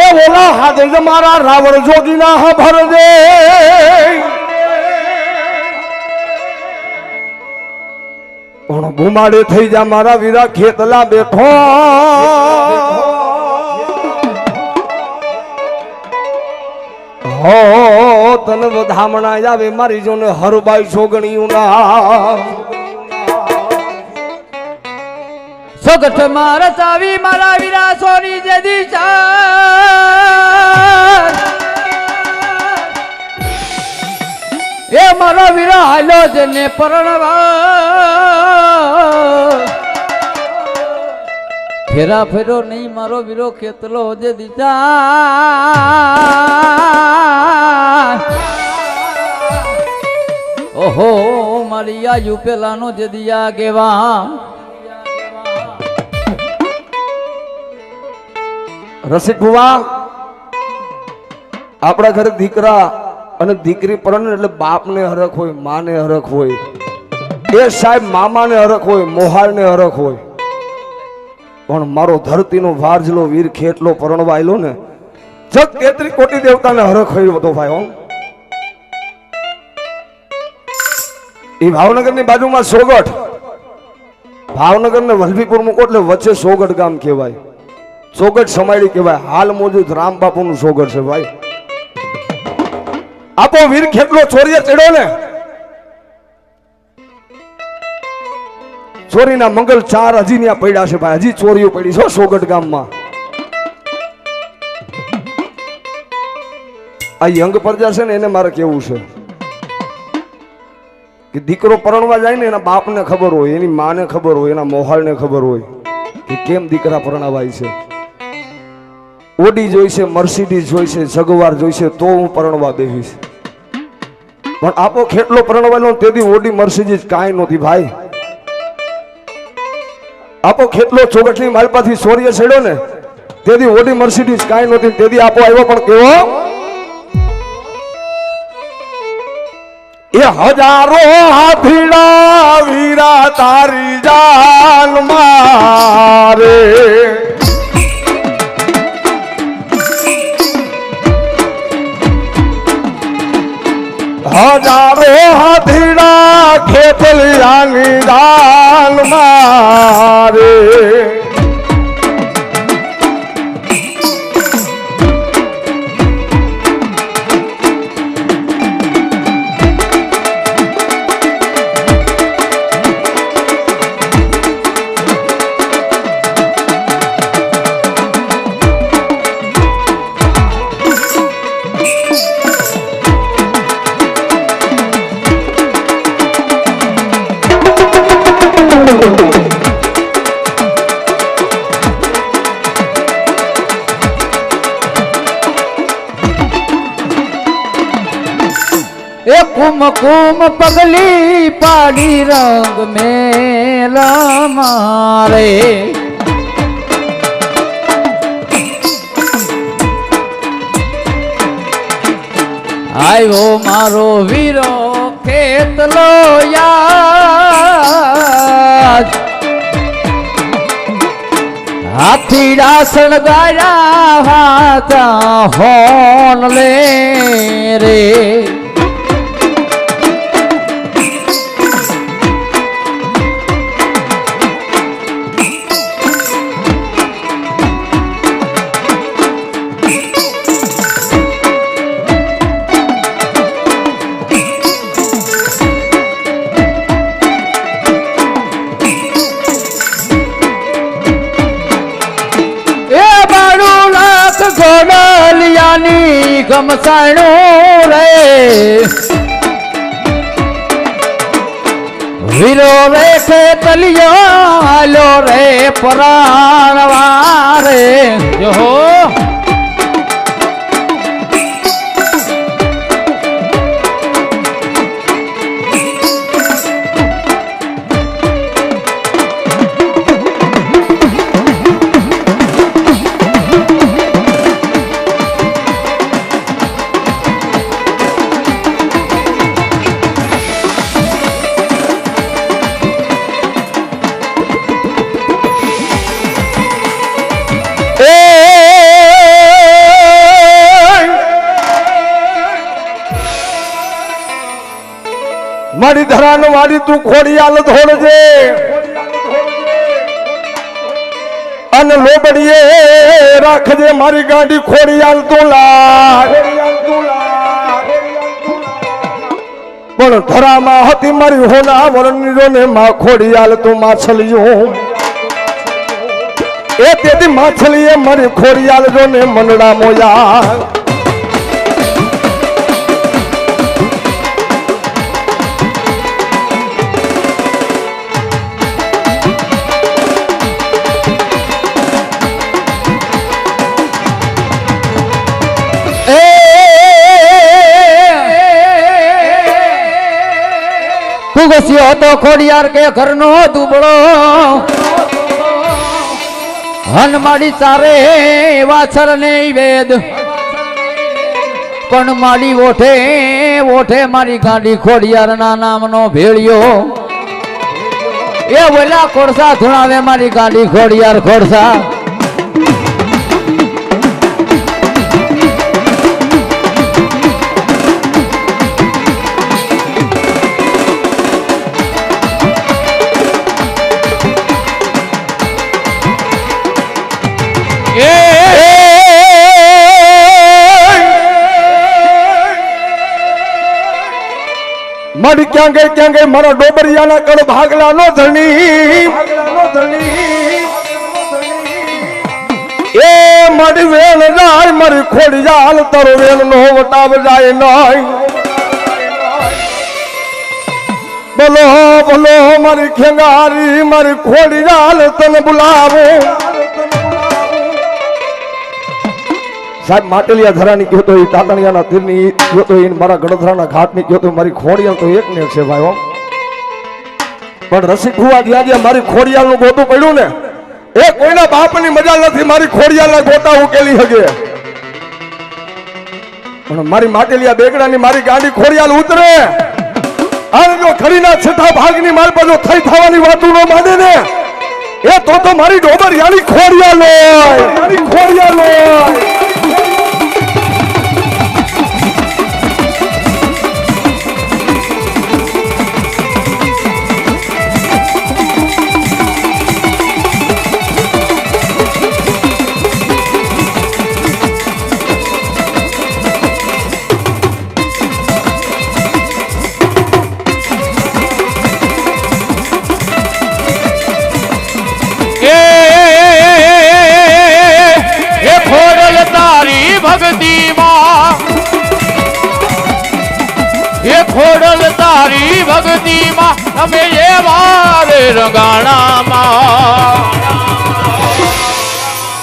એ ઓલા હાથે મારા રાવણ જોગીના હભર દે. પણ ગુમાડે થઈ જા મારા વીરા ખેતલા બેઠો. હો, તને વધામણા આવે મારી જોને હરબાઈ છોગણીયું ના સોગઠ મારા ચાવી મારા વીરા સોની જે દિશા. એ મારો વીરા હાલો જને પરણવા. ફેરા ફેરો નહીં, મારો વીરો ખેતલો જે દિશા. ઓહો, મારી આ યુપેલાનો જે દિયા કેવા રસિક ભુવા આપણા ઘરે દીકરા અને દીકરી પરણે એટલે બાપને હરખ હોય, માને હરખ હોય, એ સાહેબ મામાને હરખ હોય મોહાળને હરખ હોય. પણ મારો ધરતીનો વારજલો વીર ખેટલો પરણવાયેલો ને, જગ તેત્રી કોટી દેવતાને હરખ હોય હતો ભાઈ, હો. એ ભાવનગરની બાજુમાં સોગઠ. ભાવનગર ને વલભીપુર મૂકો એટલે વચ્ચે સોગઠ ગામ કહેવાય. સોગઠ સમાડી કહેવાય. હાલ મોજૂદ રામ બાપુનું સોગઠ છે ભાઈ. આપો વીર ખેટલો ચોરીએ ચડ્યો ને. ચોરીના મંગલ ચાર હજી ત્યાં પડ્યા છે ભાઈ. હજી ચોરીઓ પડી છે હો ગામમાં. આ યંગ પ્રજા છે ને એને મારે કેવું છે? કે દીકરો પરણવા જાય ને એના બાપને ખબર હોય, એની માને ખબર હોય, એના મોહાળને ખબર હોય, કે કેમ દીકરા પરણાવાય છે? ઓડી જોઈશે મર્સિડીઝ જોઈશે જગવાર જોઈશે તો હું પરણવા બેહીશ. પણ આપો ખેટલો પરણવાનો તેથી ઓડી મર્સિડીઝ કાંઈ નહોતી ભાઈ. આપો ખેટલો ચોગઠની માલપાથી સોરીએ છેડ્યો ને, તેથી ઓડી મર્સિડીઝ કાંઈ નહોતી તેથી આપો આવ્યો પણ કેવો? એ હજારો હાથીડા વીરા તારી જાન મારે. હજારો હાથીડા ખેતલિયાની દાન મારે કુમ કુમ પગલી પાડી રંગ મેલ મારે. આવ્યો મારો વીરો ખેતલો યાદ. હાથીડા સણગાયા હાથા હોન લે રે. ગોડલિયાની ગમસાણું રે વીરો રે ખેતલિયો હાલો રે પરાણવા રે. જો મારી ધરાન વાળી તું ખોડિયાલ ધોળજે. અને લોબડીએ રાખજે મારી ગાડી ખોડિયાલ તું પણ ધરામાં હતી મારી હોના વરણીરો ને માં ખોડિયાલ તું માછલીઓ. એ તેથી માછલીએ મારી ખોડિયાલ જો ને મનડા મોયા. તું ઘસ્યો હતો ખોડિયાર કે ઘરનો દુબળો. હનમાડી ચારે વાછર ને વેદ. પણ માડી ઓઠે ઓઠે મારી ગાડી ખોડિયાર ના નામનો ભેળિયો. એ ઓલા ખોડસા ધુણાવે મારી ગાડી ખોડિયાર ખોડસા મારી ક્યાં ગઈ ક્યાં ગઈ, મારા ડોબરિયાના કડ ભાગલા નો ધણી. એ મારી વેલ જાય મારી ખોડી જાલ તારો વેણ નો વટાવ જાય નહીં. બોલો બોલો, મારી ખેંગારી, મારી ખોડી જાલ તને બોલાવો. સાહેબ, માટેલિયા ધરાની કહેતો એ તાતણિયાના તીરની કહેતો એ મારા ગડધરાના ઘાટની કહેતો મારી ખોડિયાલ તો એક ને છે ભાઈ પણ રસિક હુવા ગયા ગયા મારી ખોડિયાલનું ગોતું પડ્યું ને, એ કોઈના બાપની મજા નથી મારી ખોડિયાલના ગોતા ઉકેલી શકે પણ મારી માટેલિયા બેગડાની મારી ગાડી ખોડિયાલ ઉતરે. અને જો ખરીના છઠ્ઠા ભાગની મારી પાછો થઈ થવાની વાતું ન માને ને, એ તો તો મારી ડોબર યાની ખોડિયાલ હોય. ખોડિયાલ હોય. તમે એવા રે રંગાણામાં.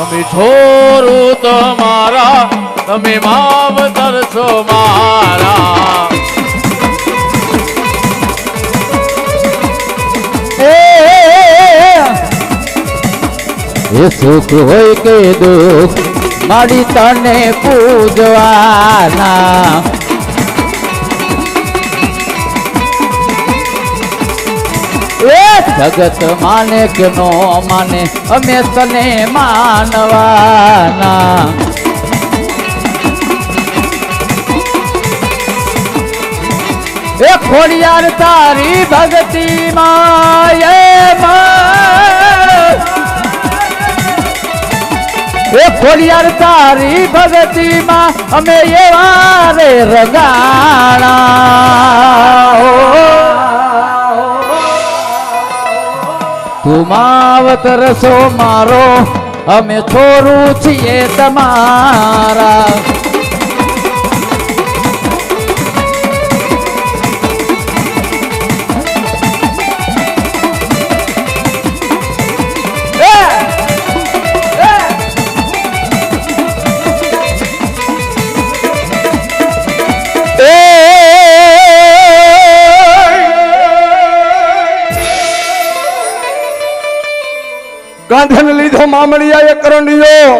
અમે છોરું તમારા, તમે માવતર તરસો મારા. એ સુખ હોય કે દુઃખ, મારી તને પૂજવાના. જગત માને નો માને, અમે તને માનવાના. એ ખોડિયાર તારી ભક્તિ માય એ ખોડિયાર તારી ભક્તિ માં અમે એવા રે રંગાણા. તું રસો મારો અમે છોરું છીએ તમારા. ગાંધીને લીધો મામડિયા એ કરંડિયો.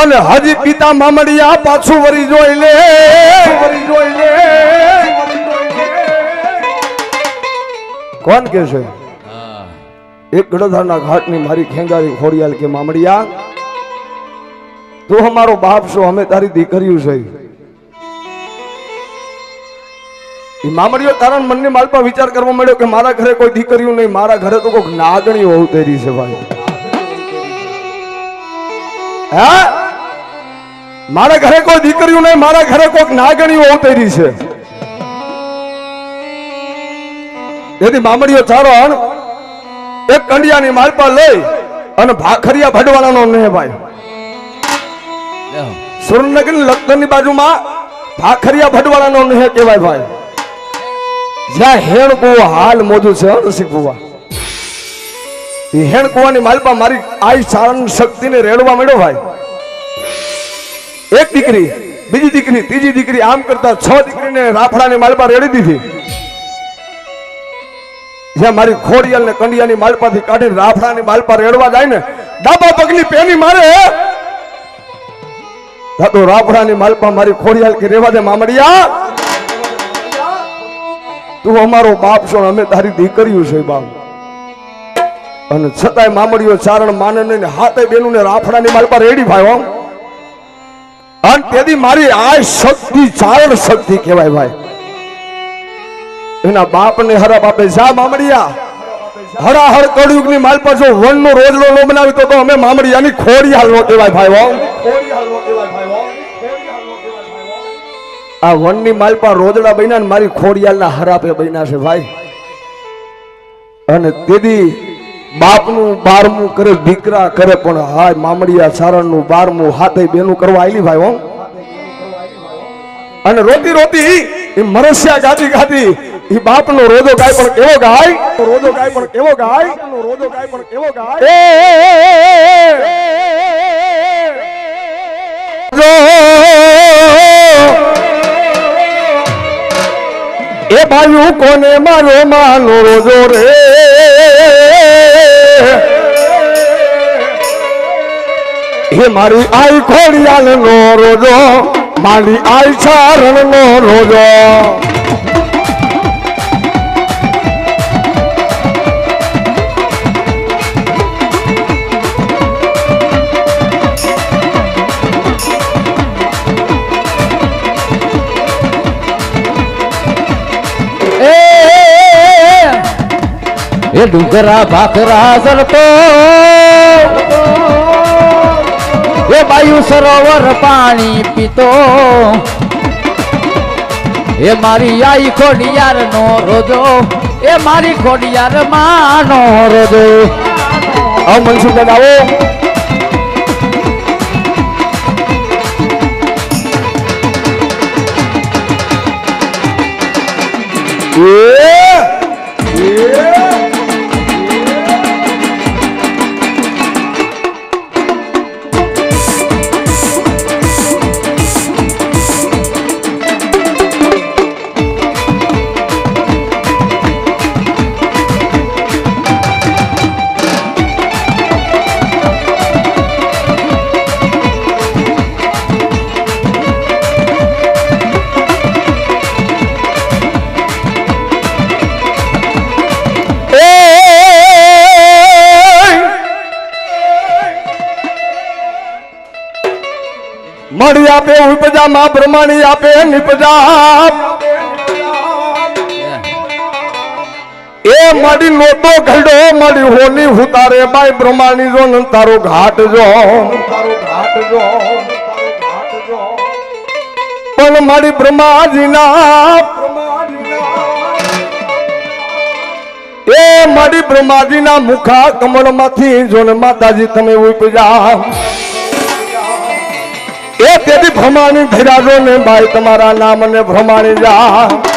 અને હજી પિતા મામડિયા પાછું વરી જોઈ લે. વરી જોઈ લે કોણ કે છે? એક ગડધારના ઘાટની મારી ખેંગારી ખોડિયાલ કે મામડિયા તું અમારો બાપ છો અમે તારી દીકરીયું છે એ મામડીઓ કારણ મનની માલપા વિચાર કરવા મળ્યો કે મારા ઘરે કોઈ દીકરીઓ નહીં મારા ઘરે તો કોઈક હોવું અવતરી છે ભાઈ. હે? મારા ઘરે કોઈ દીકરીઓ નહીં મારા ઘરે કોઈક નાગણી અવતરી છે. તેથી મામડીઓ ચારણ એક કંડિયાની માલપા લઈ અને ભાખરિયા ભડવાળાનો ને ભાઈ. સુરનગર લગ્નની બાજુમાં ભાખરિયા ભડવાળાનો ને કહેવાય ભાઈ. જ્યાં હેણ કુવો હાલ મોજું છે રસિક કુવા એ હેણ કુવાની માલપા મારી આઈ સારણ શક્તિને રેડવા મળ્યો ભાઈ. એક દીકરી, બીજી દીકરી, ત્રીજી દીકરી, આમ કરતા છ દીકરીને રાફડાની માલપા રેડી દીધી. જ્યાં મારી ખોડિયાલ ને કંડિયાની માલપાથી કાઢીને રાફડાની માલપા રેડવા જાય ને, ડાબા પગની પેની મારે. તો રાફડાની માલપા મારી ખોડિયાલ કે રેવા દે, મામડિયા. તું અમારો બાપ છો અમે તારી દીકરીઓ છે બાપ. અને છતાંય મામડીઓ ચારણ માને નહીં હાથે બેનું ને રાફડાની માલપા રેડી ભાઈ અને તેથી મારી આ શક્તિ, ચારણ શક્તિ કહેવાય ભાઈ. એના બાપને હરા બાપે, જા મામડિયા. હરાહર કળયુગની માલ પર જો વન નો રોજડો નો બનાવી તો અમે મામડિયાની ખોડી નો કહેવાય ભાઈ હો. આ વન ની વનની માલપા રોદડા બન્યા ને મારી ખોડિયાલના હરાપે બન્યા છે ભાઈ. અને તેથી બાપનું બારમું કરે દીકરા કરે પણ હાય મામડિયા સારણનું બારમું હાથે બેનું કરવા આવેલી ભાઈ હો. અને રોતી રોતી એ મરસ્યા ગાતી ગાતી એ બાપનો રોજો ગાય પણ કેવો ગાય? રોજો ગાય પણ કેવો ગાય? રોજો ગાય પણ કેવો ગાય? ભાઈ કોને મારો માનો રોજો રે? હે મારી આઈ ખોડિયાલ નો રોજો, મારી આઈ ચારણ નો રોજો. એ ડુંગરા ભાખરા સરતો એ બાયુ સરોવર પાણી પીતો. એ મારી આઈ ખોડિયાર નો રોજો. એ મારી ખોડિયાર માનો રોજો. આવો મનસુખ દાદા એ આપે, ઉપજા માં બ્રહ્માણી આપે, નિપજા. એ મારી નોતો ઘડો મારી હોની હુતારે, બાઈ બ્રહ્માણી જો ને તારો ઘાટ જો. પણ મારી બ્રહ્માજીના એ મારી બ્રહ્માજીના મુખા કમળમાંથી જો ને માતાજી તમે ઉપજા. એ તેથી ભ્રમાણી ધીરાજો ને ભાઈ તમારા નામ ને ભ્રમાણી જા.